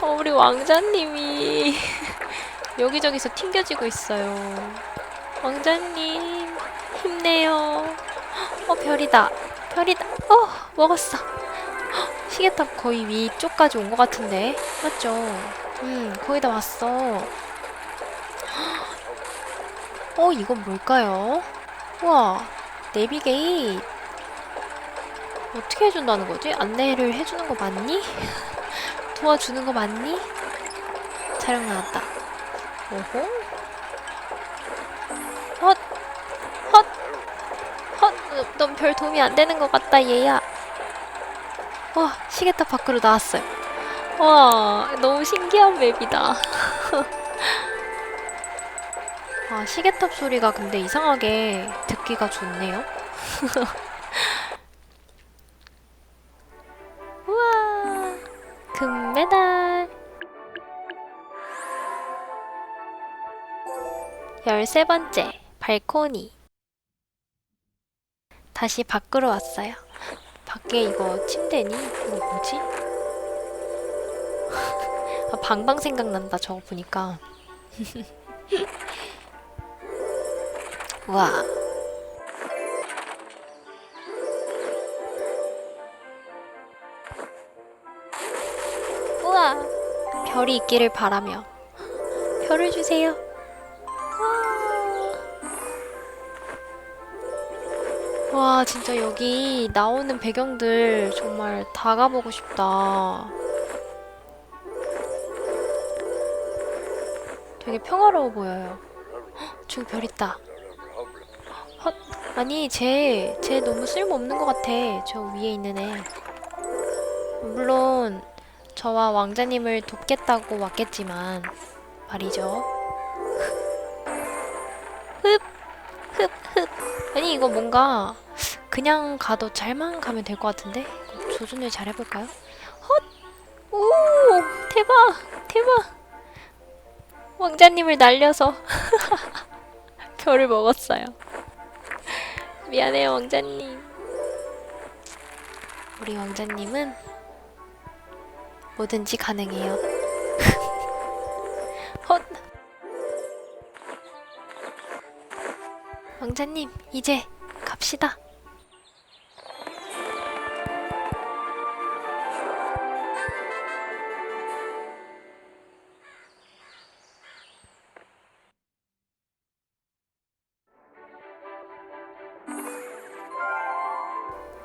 어, 우리 왕자님이 여기저기서 튕겨지고 있어요. 왕자님, 힘내요. 어, 별이다. 별이다. 어, 먹었어. 헉, 시계탑 거의 위쪽까지 온 것 같은데. 맞죠? 음, 거의 다 왔어. 어, 이건 뭘까요? 우와, 내비게이트. 어떻게 해준다는 거지? 안내를 해주는 거 맞니? 도와주는 거 맞니? 촬영 나왔다. 오호. 헛! 헛! 헛! 넌 별 도움이 안 되는 것 같다, 얘야. 와, 시계탑 밖으로 나왔어요. 와, 너무 신기한 맵이다. 아, 시계탑 소리가 근데 이상하게 듣기가 좋네요. 13번째, 발코니. 다시 밖으로 왔어요. 밖에 이거 침대니? 이거 뭐지? 아, 방방 생각난다, 저거 보니까. 와. 우와. 별이 있기를 바라며. 별을 주세요. 와. 와, 진짜 여기 나오는 배경들 정말 다 가보고 싶다. 되게 평화로워 보여요. 헉, 저기 별 있다. 헛, 아니, 쟤, 쟤 너무 쓸모없는 것 같아. 저 위에 있는 애. 물론, 저와 왕자님을 돕겠다고 왔겠지만, 말이죠. 흡, 흡, 흡. 아니, 이거 뭔가, 그냥 가도 잘만 가면 될 것 같은데? 조준을 잘 해볼까요? 헛! 오! 대박! 대박! 왕자님을 날려서 별을 먹었어요. 미안해요, 왕자님. 우리 왕자님은 뭐든지 가능해요. 왕자님, 이제 갑시다.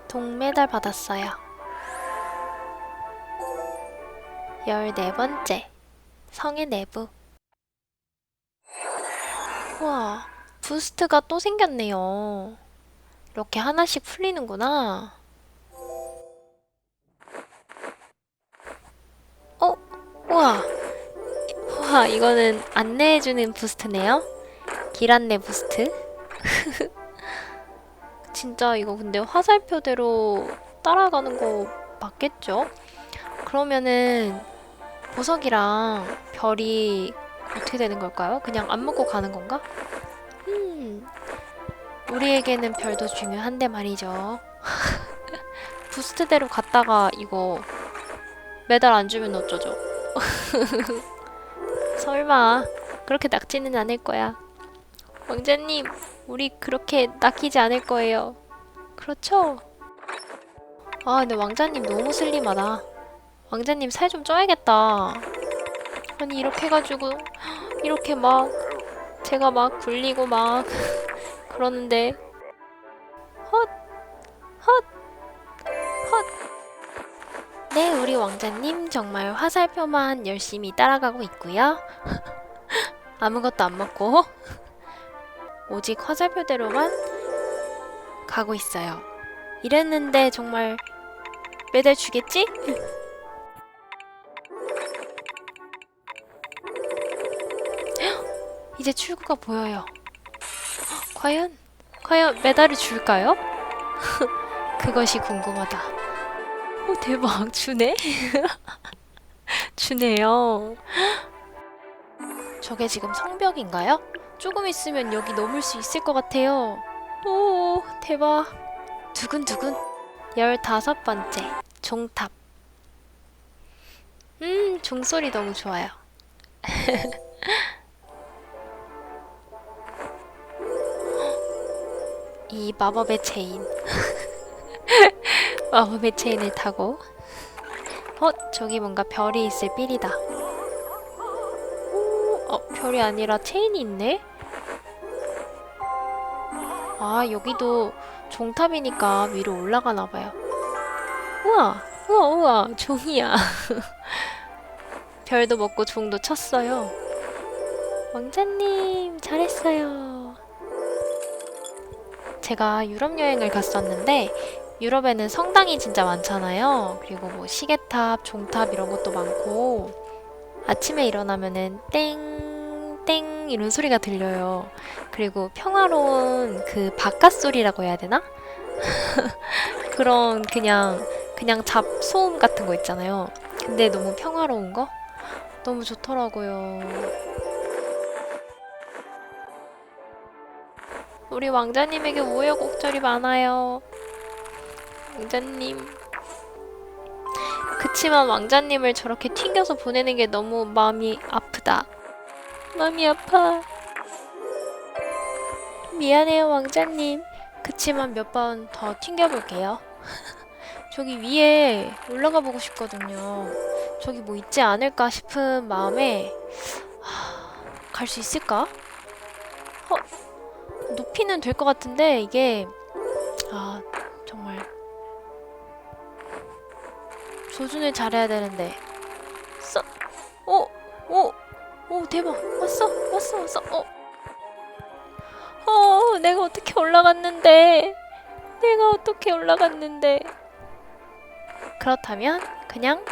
동메달 받았어요. 14번째. 성의 내부. 우와, 부스트가 또 생겼네요. 이렇게 하나씩 풀리는구나. 어? 우와. 우와, 이거는 안내해주는 부스트네요. 길 안내 부스트. 진짜 이거 근데 화살표대로 따라가는 거 맞겠죠? 그러면은 보석이랑 별이 어떻게 되는 걸까요? 그냥 안 먹고 가는 건가? 음, 우리에게는 별도 중요한데 말이죠. 부스트대로 갔다가 이거 메달 안 주면 어쩌죠? 설마 그렇게 낚지는 않을 거야. 왕자님, 우리 그렇게 낚이지 않을 거예요. 그렇죠? 아, 근데 왕자님 너무 슬림하다. 왕자님 살 좀 쪄야겠다. 아니, 이렇게 해가지고, 이렇게 막, 제가 막 굴리고 막, 그러는데, 헛! 헛! 헛! 네, 우리 왕자님 정말 화살표만 열심히 따라가고 있고요. 아무것도 안 먹고, 오직 화살표대로만 가고 있어요. 이랬는데 정말 메달 주겠지? 이제 출구가 보여요. 과연? 과연 메달을 줄까요? 그것이 궁금하다. 오, 대박. 주네? 주네요. 저게 지금 성벽인가요? 조금 있으면 여기 넘을 수 있을 것 같아요. 오, 대박. 두근두근. 열다섯 번째, 종탑. 음, 종소리 너무 좋아요. 이 마법의 체인. 마법의 체인을 타고. 어, 저기 뭔가 별이 있을 삘이다. 오, 어, 별이 아니라 체인이 있네? 아, 여기도 종탑이니까 위로 올라가나 봐요. 우와, 우와, 우와, 종이야. 별도 먹고 종도 쳤어요. 왕자님, 잘했어요. 제가 유럽 여행을 갔었는데, 유럽에는 성당이 진짜 많잖아요. 그리고 뭐 시계탑, 종탑 이런 것도 많고, 아침에 일어나면은 땡, 땡 이런 소리가 들려요. 그리고 평화로운 그 바깥 소리라고 해야 되나? 그런 그냥 그냥 잡소음 같은 거 있잖아요. 근데 너무 평화로운 거? 너무 좋더라고요. 우리 왕자님에게 우여곡절이 많아요. 왕자님. 그치만 왕자님을 저렇게 튕겨서 보내는 게 너무 마음이 아프다. 마음이 아파. 미안해요, 왕자님. 그치만 몇 번 더 튕겨볼게요. 저기 위에 올라가 보고 싶거든요. 저기 뭐 있지 않을까 싶은 마음에 갈 수 있을까? 어, 높이는 될 것 같은데 이게 아 정말. 조준을 잘해야 되는데. 써, 오, 오, 오 대박. 왔어 왔어 왔어. 어, 어 내가 어떻게 올라갔는데? 내가 어떻게 올라갔는데? 그렇다면 그냥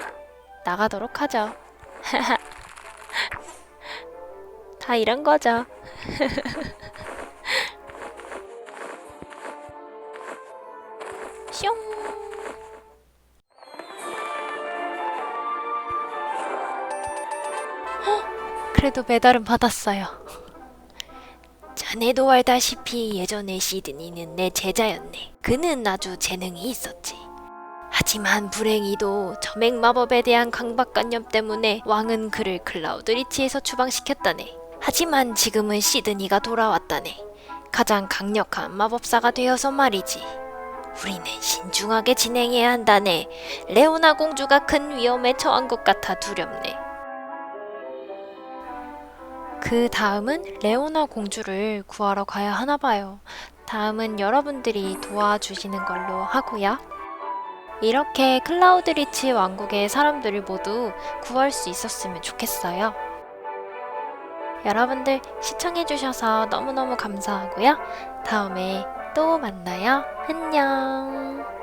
나가도록 하죠. 다 이런 거죠. 슝. 헉, 그래도 메달은 받았어요. 자네도 알다시피 예전에 시드니는 내 제자였네. 그는 아주 재능이 있었지. 하지만 불행히도 점액 마법에 대한 강박관념 때문에 왕은 그를 클라우드 리치에서 추방시켰다네. 하지만 지금은 시드니가 돌아왔다네. 가장 강력한 마법사가 되어서 말이지. 우리는 신중하게 진행해야 한다네. 레오나 공주가 큰 위험에 처한 것 같아 두렵네. 그 다음은 레오나 공주를 구하러 가야 하나 봐요. 다음은 여러분들이 도와주시는 걸로 하고요. 이렇게 클라우드 리치 왕국의 사람들을 모두 구할 수 있었으면 좋겠어요. 여러분들 시청해주셔서 너무너무 감사하고요. 다음에 또 만나요. 안녕.